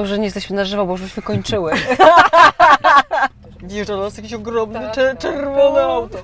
Dobrze, że nie jesteśmy na żywo, bo już byśmy kończyły. Wjeżdża nas jakiś ogromny, Tak, cze- tak. czerwone auto.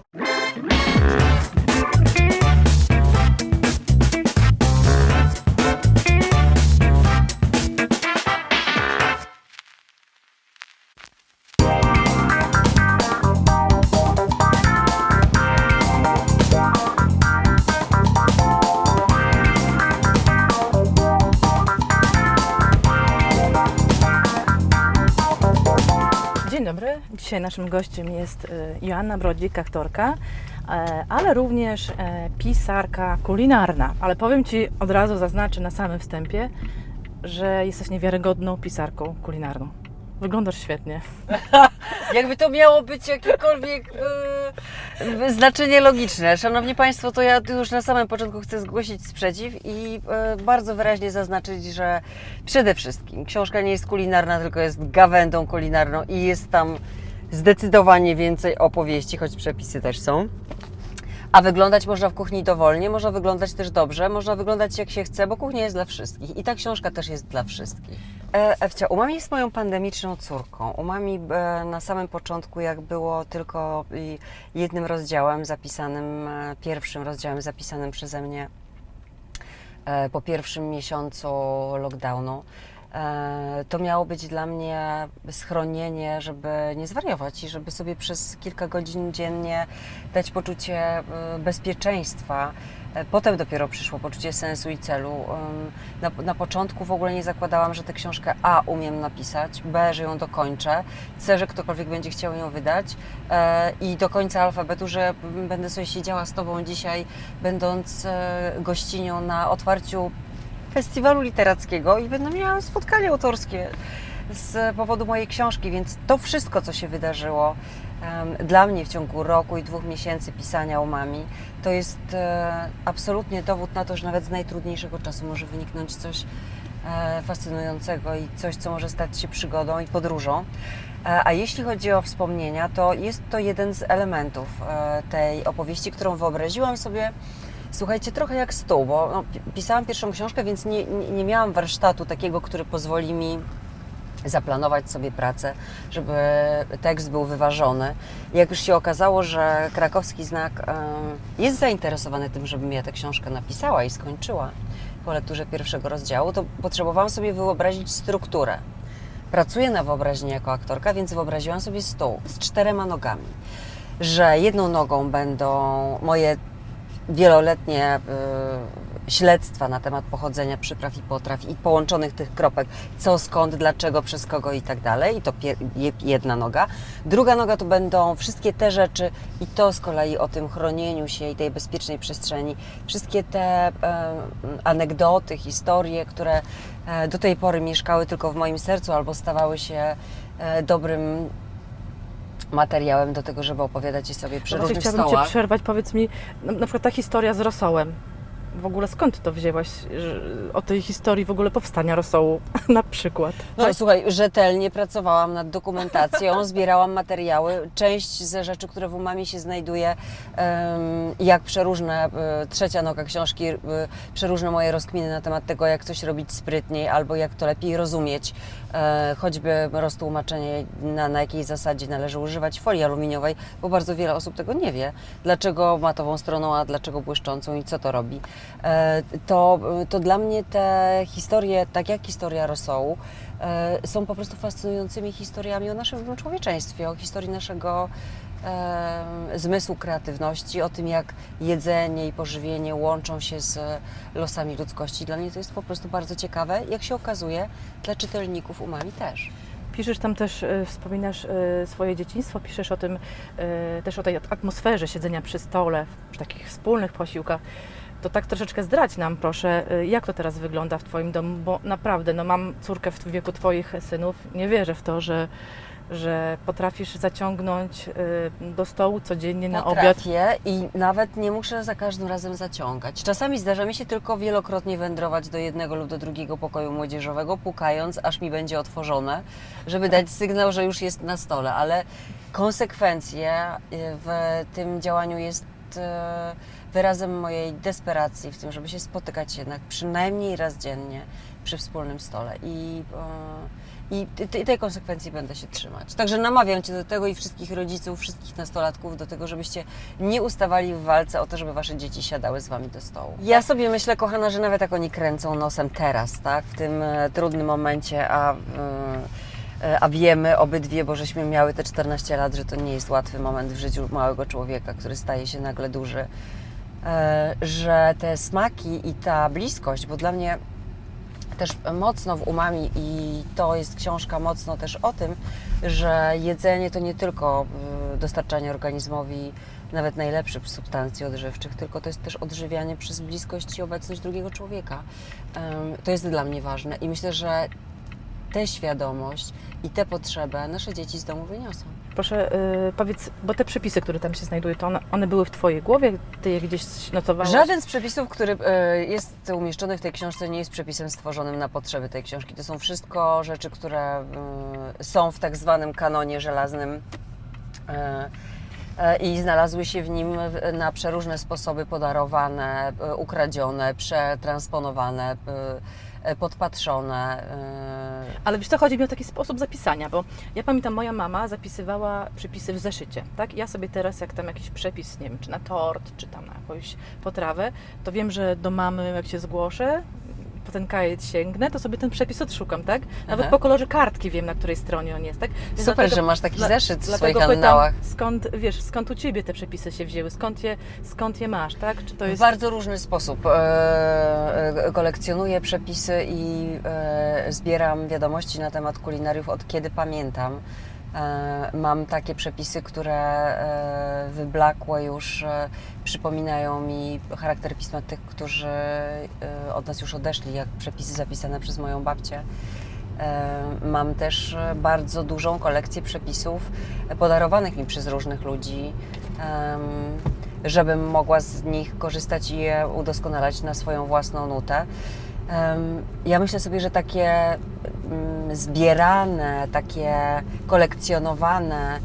Dzisiaj naszym gościem jest y, Joanna Brodzik, aktorka, e, ale również e, pisarka kulinarna. Ale powiem Ci od razu, zaznaczę na samym wstępie, że jesteś niewiarygodną pisarką kulinarną. Wyglądasz świetnie. Jakby to miało być jakiekolwiek e, znaczenie logiczne. Szanowni Państwo, to ja już na samym początku chcę zgłosić sprzeciw i e, bardzo wyraźnie zaznaczyć, że przede wszystkim książka nie jest kulinarna, tylko jest gawędą kulinarną i jest tam zdecydowanie więcej opowieści, choć przepisy też są. A wyglądać można w kuchni dowolnie, można wyglądać też dobrze, można wyglądać jak się chce, bo kuchnia jest dla wszystkich i ta książka też jest dla wszystkich. E, Ewcia, Umami jest moją pandemiczną córką. Umami e, na samym początku, jak było tylko jednym rozdziałem zapisanym, e, pierwszym rozdziałem zapisanym przeze mnie e, po pierwszym miesiącu lockdownu. E, To miało być dla mnie schronienie, żeby nie zwariować i żeby sobie przez kilka godzin dziennie dać poczucie e, bezpieczeństwa. E, Potem dopiero przyszło poczucie sensu i celu. Na, na początku w ogóle nie zakładałam, że tę książkę A umiem napisać, B, że ją dokończę, C, że ktokolwiek będzie chciał ją wydać i do końca alfabetu, że będę sobie siedziała z Tobą dzisiaj, będąc gościnią na otwarciu festiwalu literackiego i będę miała spotkanie autorskie z powodu mojej książki, więc to wszystko, co się wydarzyło em, dla mnie w ciągu roku i dwóch miesięcy pisania o mami, to jest e, absolutnie dowód na to, że nawet z najtrudniejszego czasu może wyniknąć coś e, fascynującego i coś, co może stać się przygodą i podróżą. E, A jeśli chodzi o wspomnienia, to jest to jeden z elementów e, tej opowieści, którą wyobraziłam sobie Słuchajcie, trochę jak stół, bo no, pi- pisałam pierwszą książkę, więc nie, nie, miałam warsztatu takiego, który pozwoli mi zaplanować sobie pracę, żeby tekst był wyważony. Jak już się okazało, że krakowski znak jest zainteresowany tym, żebym ja tę książkę napisała i skończyła po lekturze pierwszego rozdziału, to potrzebowałam sobie wyobrazić strukturę. Pracuję na wyobraźni jako aktorka, więc wyobraziłam sobie stół z czterema nogami. Że jedną nogą będą moje wieloletnie y, śledztwa na temat pochodzenia przypraw i potraw i połączonych tych kropek, co, skąd, dlaczego, przez kogo i tak dalej. I to jedna noga. Druga noga to będą wszystkie te rzeczy i to z kolei o tym chronieniu się i tej bezpiecznej przestrzeni. Wszystkie te e, anegdoty, historie, które e, do tej pory mieszkały tylko w moim sercu albo stawały się e, dobrym materiałem do tego, żeby opowiadać je sobie przy No właśnie różnych chciałabym Cię stołach. przerwać. Powiedz mi, na, na przykład ta historia z rosołem. W ogóle skąd to wzięłaś? Że, o tej historii w ogóle powstania rosołu na przykład. No Tak? słuchaj, rzetelnie pracowałam nad dokumentacją, zbierałam materiały. Część ze rzeczy, które w umami się znajduje, jak przeróżne, e, trzecia noga książki, e, przeróżne moje rozkminy na temat tego, jak coś robić sprytniej albo jak to lepiej rozumieć. E, choćby roztłumaczenie, na, na jakiej zasadzie należy używać folii aluminiowej, bo bardzo wiele osób tego nie wie. Dlaczego matową stroną, a dlaczego błyszczącą i co to robi. E, to, to dla mnie te historie, tak jak historia rosołu, e, są po prostu fascynującymi historiami o naszym człowieczeństwie, o historii naszego e, zmysłu kreatywności, o tym jak jedzenie i pożywienie łączą się z losami ludzkości. Dla mnie to jest po prostu bardzo ciekawe. Jak się okazuje, dla czytelników umami też. Piszesz tam też, wspominasz swoje dzieciństwo, piszesz o tym, też o tej atmosferze siedzenia przy stole, przy takich wspólnych posiłkach. To tak troszeczkę zdradź nam proszę, e, jak to teraz wygląda w Twoim domu, bo naprawdę, no mam córkę w wieku Twoich synów, nie wierzę w to, że, że potrafisz zaciągnąć e, do stołu codziennie na obiad. Potrafię i nawet nie muszę za każdym razem zaciągać. Czasami zdarza mi się tylko wielokrotnie wędrować do jednego lub do drugiego pokoju młodzieżowego, pukając, aż mi będzie otworzone, żeby dać sygnał, że już jest na stole, ale konsekwencje y, w tym działaniu jest y, wyrazem mojej desperacji w tym, żeby się spotykać jednak przynajmniej raz dziennie przy wspólnym stole. I, e, i te- tej konsekwencji będę się trzymać. Także namawiam Cię do tego i wszystkich rodziców, wszystkich nastolatków do tego, żebyście nie ustawali w walce o to, żeby Wasze dzieci siadały z Wami do stołu. Ja sobie myślę, kochana, że nawet jak oni kręcą nosem teraz, tak, w tym e, trudnym momencie, a... e, a wiemy obydwie, bo żeśmy miały te 14 lat, że to nie jest łatwy moment w życiu małego człowieka, który staje się nagle duży, e, że te smaki i ta bliskość, bo dla mnie też mocno w umami i to jest książka mocno też o tym, że jedzenie to nie tylko y, dostarczanie organizmowi nawet najlepszych substancji odżywczych, tylko to jest też odżywianie przez bliskość i obecność drugiego człowieka. To jest dla mnie ważne i myślę, że tę świadomość i tę potrzebę nasze dzieci z domu wyniosą. Proszę y, powiedz, bo te przepisy, które tam się znajdują, to one, one były w Twojej głowie? Ty je gdzieś notowałaś? Żaden z przepisów, który e, jest umieszczony w tej książce, nie jest przepisem stworzonym na potrzeby tej książki. To są wszystko rzeczy, które e, są w tak zwanym kanonie żelaznym e, i znalazły się w nim na przeróżne sposoby podarowane, e, ukradzione, przetransponowane, e, podpatrzone. Ale wiesz co, chodzi mi o taki sposób zapisania, bo ja pamiętam, moja mama zapisywała przepisy w zeszycie, tak? Ja sobie teraz, jak tam jakiś przepis, nie wiem, czy na tort, czy tam na jakąś potrawę, to wiem, że do mamy, jak się zgłoszę, po ten kajet sięgnę, to sobie ten przepis odszukam, tak? Nawet Aha. po kolorze kartki wiem, na której stronie on jest, tak? Więc Super, dlatego- że masz taki dla- zeszyt w swoich pytam, annałach. skąd, wiesz, skąd u Ciebie te przepisy się wzięły? Skąd je, skąd je masz, tak? Czy to W jest... bardzo różny sposób. E, e, kolekcjonuję przepisy i e, zbieram wiadomości na temat kulinariów od kiedy pamiętam. E, mam takie przepisy, które e, wyblakłe już e, przypominają mi charakter pisma tych, którzy od nas już odeszli, jak przepisy zapisane przez moją babcię. Mam też bardzo dużą kolekcję przepisów podarowanych mi przez różnych ludzi, żebym mogła z nich korzystać i je udoskonalać na swoją własną nutę. Ja myślę sobie, że takie zbierane, takie kolekcjonowane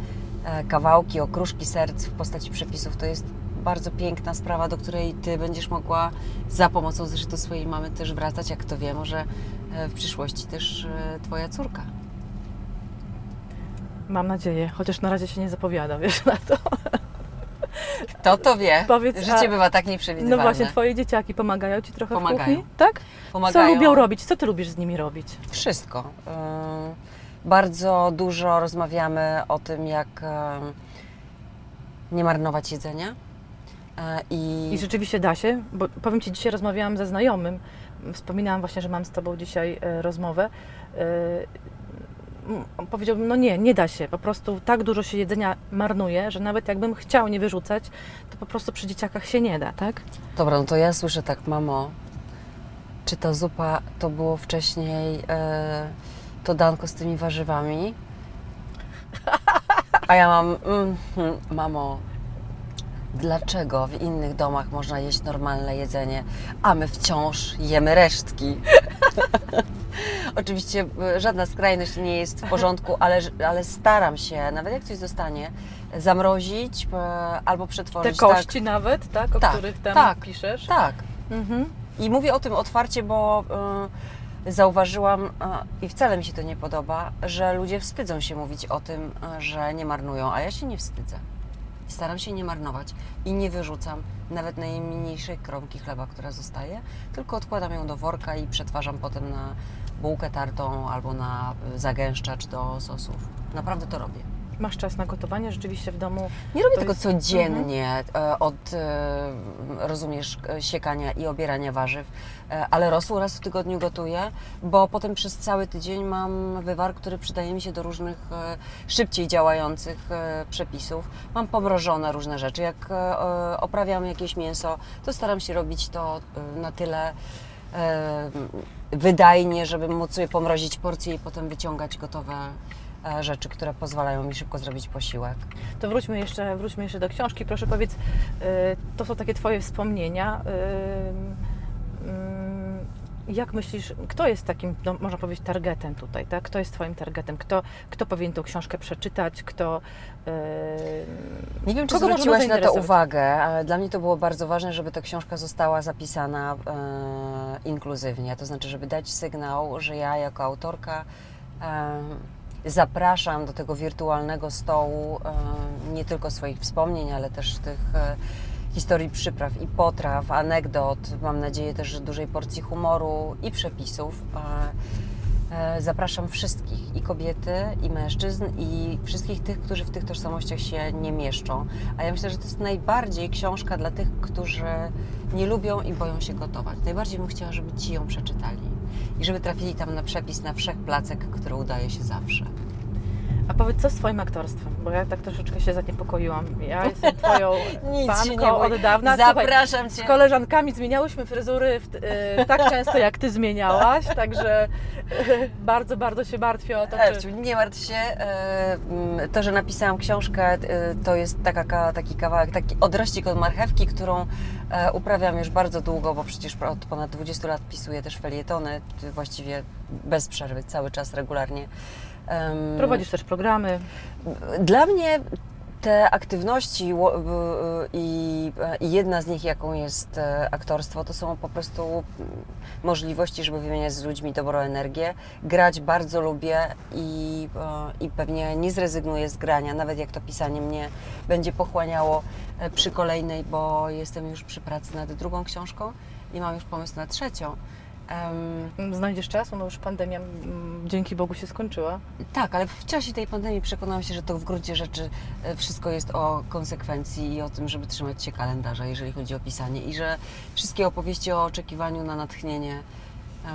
e, kawałki, okruszki serc w postaci przepisów to jest bardzo piękna sprawa, do której Ty będziesz mogła za pomocą zresztą swojej mamy też wracać, jak kto wie, może e, w przyszłości też e, Twoja córka. Mam nadzieję, chociaż na razie się nie zapowiada, wiesz, na to. Kto to wie? Powiedz, Życie a- bywa tak No nieprzewidywalne. właśnie, Twoje dzieciaki pomagają Ci trochę Pomagają. w kuchni? Tak? Co Pomagają. lubią robić? Co Ty lubisz z nimi robić? Wszystko. Y, Bardzo dużo rozmawiamy o tym, jak y, nie marnować jedzenia. Y, I, I rzeczywiście da się, bo powiem Ci, dzisiaj rozmawiałam ze znajomym, wspominałam właśnie, że mam z Tobą dzisiaj e, rozmowę. E, m, On powiedział, no nie, nie da się, po prostu tak dużo się jedzenia marnuje, że nawet jakbym chciał nie wyrzucać, to po prostu przy dzieciakach się nie da, tak? Dobra, no to ja słyszę tak, mamo, czy ta zupa to było wcześniej y, to danko z tymi warzywami? A ja mam, mm, mamo, dlaczego w innych domach można jeść normalne jedzenie, a my wciąż jemy resztki? Oczywiście y, żadna skrajność nie jest w porządku, ale, ale staram się, nawet jak coś zostanie, zamrozić y, albo Te przetworzyć kości nawet, tak, o Tak, których tam tak, piszesz. Tak, Mhm. i mówię o tym otwarcie, bo y, zauważyłam, y, i wcale mi się to nie podoba, że ludzie wstydzą się mówić o tym, że nie marnują, a ja się nie wstydzę. Staram się nie marnować i nie wyrzucam nawet najmniejszej kromki chleba, która zostaje, tylko odkładam ją do worka i przetwarzam potem na bułkę tartą albo na zagęszczacz do sosów. Naprawdę to robię. Masz czas na gotowanie rzeczywiście w domu. Nie robię tego jest- mhm. codziennie e, od, e, rozumiesz, e, siekania i obierania warzyw, ale rosół raz w tygodniu gotuję, bo potem przez cały tydzień mam wywar, który przydaje mi się do różnych szybciej działających przepisów. Mam pomrożone różne rzeczy. Jak oprawiam jakieś mięso, to staram się robić to na tyle wydajnie, żeby móc sobie pomrozić porcje i potem wyciągać gotowe rzeczy, które pozwalają mi szybko zrobić posiłek. To wróćmy jeszcze, wróćmy jeszcze do książki. Proszę powiedz, y, to są takie Twoje wspomnienia. y, mm, Jak myślisz, kto jest takim, no, można powiedzieć, targetem tutaj, tak? Kto jest Twoim targetem? Kto, kto powinien tą książkę przeczytać? Kto... Yy, Nie wiem, czy Kogo zwróciłaś na to uwagę, ale dla mnie to było bardzo ważne, żeby ta książka została zapisana e, inkluzywnie. To znaczy, żeby dać sygnał, że ja jako autorka e, zapraszam do tego wirtualnego stołu e, nie tylko swoich wspomnień, ale też tych e, historii przypraw i potraw, anegdot, mam nadzieję też, że dużej porcji humoru i przepisów. E, Zapraszam wszystkich, i kobiety, i mężczyzn, i wszystkich tych, którzy w tych tożsamościach się nie mieszczą. A ja myślę, że to jest najbardziej książka dla tych, którzy nie lubią i boją się gotować. Najbardziej bym chciała, żeby ci ją przeczytali i żeby trafili tam na przepis na wszechplacek, który udaje się zawsze. A powiedz, co z Twoim aktorstwem? Bo ja tak troszeczkę się zaniepokoiłem. Ja jestem Twoją fanką od dawna. Słuchaj, Zapraszam z Cię. koleżankami zmieniałyśmy fryzury w, y, tak często, jak Ty zmieniałaś, także y, bardzo, bardzo się martwię o to, czy... Nie martw się. e, mm, To, że napisałam książkę, to jest taka, ka- taki kawałek, taki odrościk od marchewki, którą e, uprawiam już bardzo długo, bo przecież od ponad 20 lat pisuję też felietony, właściwie bez przerwy, cały czas regularnie. Prowadzisz też programy. Dla mnie te aktywności i, jedna z nich, jaką jest e, aktorstwo, to są po prostu możliwości, żeby wymieniać z ludźmi dobrą energię. Grać bardzo lubię i, e, i pewnie nie zrezygnuję z grania, nawet jak to pisanie mnie będzie pochłaniało e, przy kolejnej, bo jestem już przy pracy nad drugą książką i mam już pomysł na trzecią. Znajdziesz czas, no już pandemia dzięki Bogu się skończyła. Tak, ale w czasie tej pandemii przekonałam się, że to w gruncie rzeczy e, wszystko jest o konsekwencji i o tym, żeby trzymać się kalendarza, jeżeli chodzi o pisanie i że wszystkie opowieści o oczekiwaniu na natchnienie, e,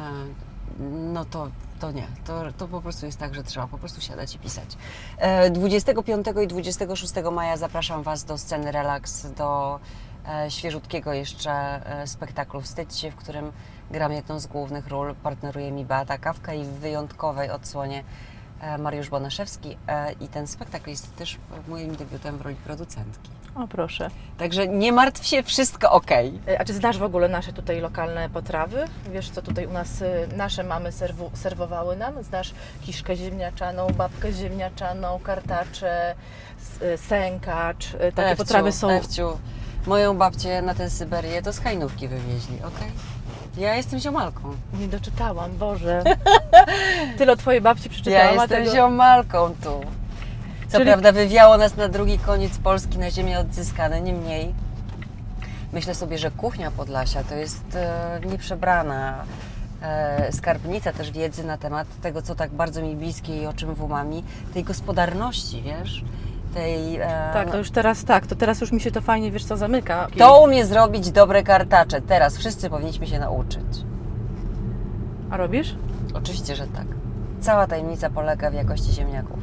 no to, to nie. To, to po prostu jest tak, że trzeba po prostu siadać i pisać. E, 25 i 26 maja zapraszam Was do sceny Relax, do e, świeżutkiego jeszcze e, spektaklu Wstydź się, w którym gram jedną z głównych ról. Partneruje mi Beata Kawka i w wyjątkowej odsłonie e, Mariusz Bonaszewski e, i ten spektakl jest też moim debiutem w roli producentki. O proszę. Także nie martw się, wszystko ok. E, A czy znasz w ogóle nasze tutaj lokalne potrawy? Wiesz, co tutaj u nas nasze mamy serwu, serwowały nam? Znasz kiszkę ziemniaczaną, babkę ziemniaczaną, kartacze, sękacz. Takie potrawy są... Ewciu, moją babcię na tę Syberię to z Hajnówki wywieźli, ok? Ja jestem ziomalką. Nie doczytałam, Boże. Tyle o Twojej babci Ja przeczytałam. a jestem tego... ziomalką tu. Co Czyli- prawda wywiało nas na drugi koniec Polski, na ziemię odzyskane, niemniej myślę sobie, że kuchnia Podlasia to jest e, nieprzebrana e, skarbnica też wiedzy na temat tego, co tak bardzo mi bliskie i o czym w umami, tej gospodarności, wiesz? Tej, e, Tak, to już teraz tak, to teraz już mi się to fajnie, wiesz co, zamyka. Kto umie zrobić dobre kartacze? Teraz wszyscy powinniśmy się nauczyć. A robisz? Oczywiście, że tak. Cała tajemnica polega w jakości ziemniaków.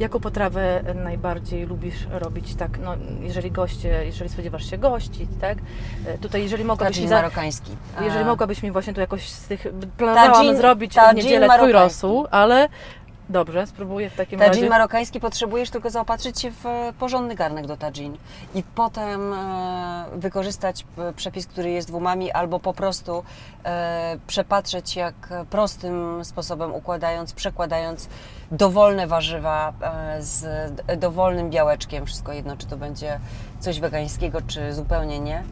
Jaką potrawę najbardziej lubisz robić, tak, no, jeżeli goście, jeżeli spodziewasz się gości, tak? E, Tutaj, jeżeli mogłabyś mi, Tadżin za, marokański. jeżeli A, mogłabyś mi właśnie tu jakoś z tych, planowałam Tadżin- zrobić w tadżin niedzielę Twój marokański. rosół, ale dobrze, spróbuję w takim Tadżin razie. marokański potrzebujesz tylko zaopatrzyć się w e, porządny garnek do tadżin i potem e, wykorzystać e, przepis, który jest w umami, albo po prostu przepatrzeć jak prostym sposobem układając, przekładając dowolne warzywa z dowolnym białeczkiem, wszystko jedno, czy to będzie coś wegańskiego, czy zupełnie nie.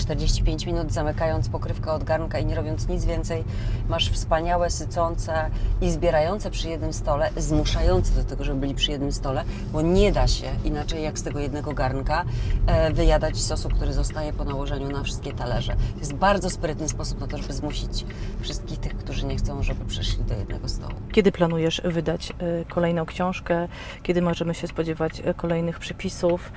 W 45 minut zamykając pokrywkę od garnka i nie robiąc nic więcej, masz wspaniałe, sycące i zbierające przy jednym stole, zmuszające do tego, żeby byli przy jednym stole, bo nie da się inaczej jak z tego jednego garnka e, wyjadać sosu, który zostaje po nałożeniu na wszystkie talerze. To jest bardzo sprytny sposób na to, żeby zmusić wszystkich tych, którzy nie chcą, żeby przeszli do jednego stołu. Kiedy planujesz wydać e, kolejną książkę? Kiedy możemy się spodziewać e, kolejnych przepisów?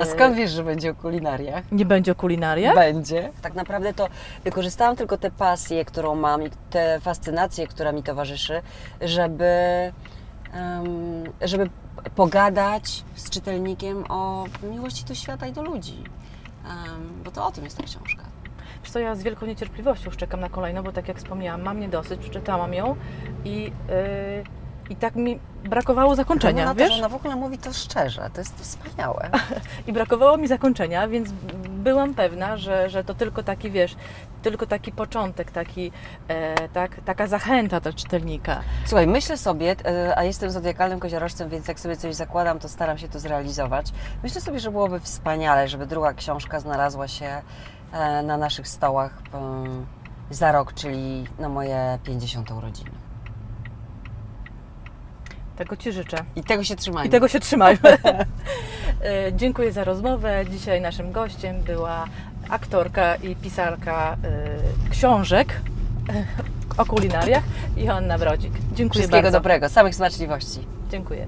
A skąd wiesz, że będzie o kulinariach? Nie będzie o kulinariach? Będzie. Tak naprawdę to wykorzystałam tylko tę pasję, którą mam i tę fascynację, która mi towarzyszy, żeby, żeby pogadać z czytelnikiem o miłości do świata i do ludzi. Bo to o tym jest ta książka. Wiesz co, ja z wielką niecierpliwością czekam na kolejną, bo tak jak wspomniałam, mam nie dosyć, przeczytałam ją i, yy, i tak mi brakowało zakończenia, ona, wiesz? Też, ona w ogóle mówi to szczerze, to jest wspaniałe. I brakowało mi zakończenia, więc byłam pewna, że, że to tylko taki, wiesz, tylko taki początek, taki, e, tak, taka zachęta do czytelnika. Słuchaj, myślę sobie, e, a jestem zodiakalnym koziorożcem, więc jak sobie coś zakładam, to staram się to zrealizować. Myślę sobie, że byłoby wspaniale, żeby druga książka znalazła się e, na naszych stołach em, za rok, czyli na moje 50 urodziny. Tego Ci życzę. I tego się trzymajmy. I tego się trzymajmy. E, Dziękuję za rozmowę. Dzisiaj naszym gościem była aktorka i pisarka e, książek o kulinariach Joanna Brodzik. Dziękuję Wszystkiego bardzo. dobrego, samych smaczliwości. Dziękuję.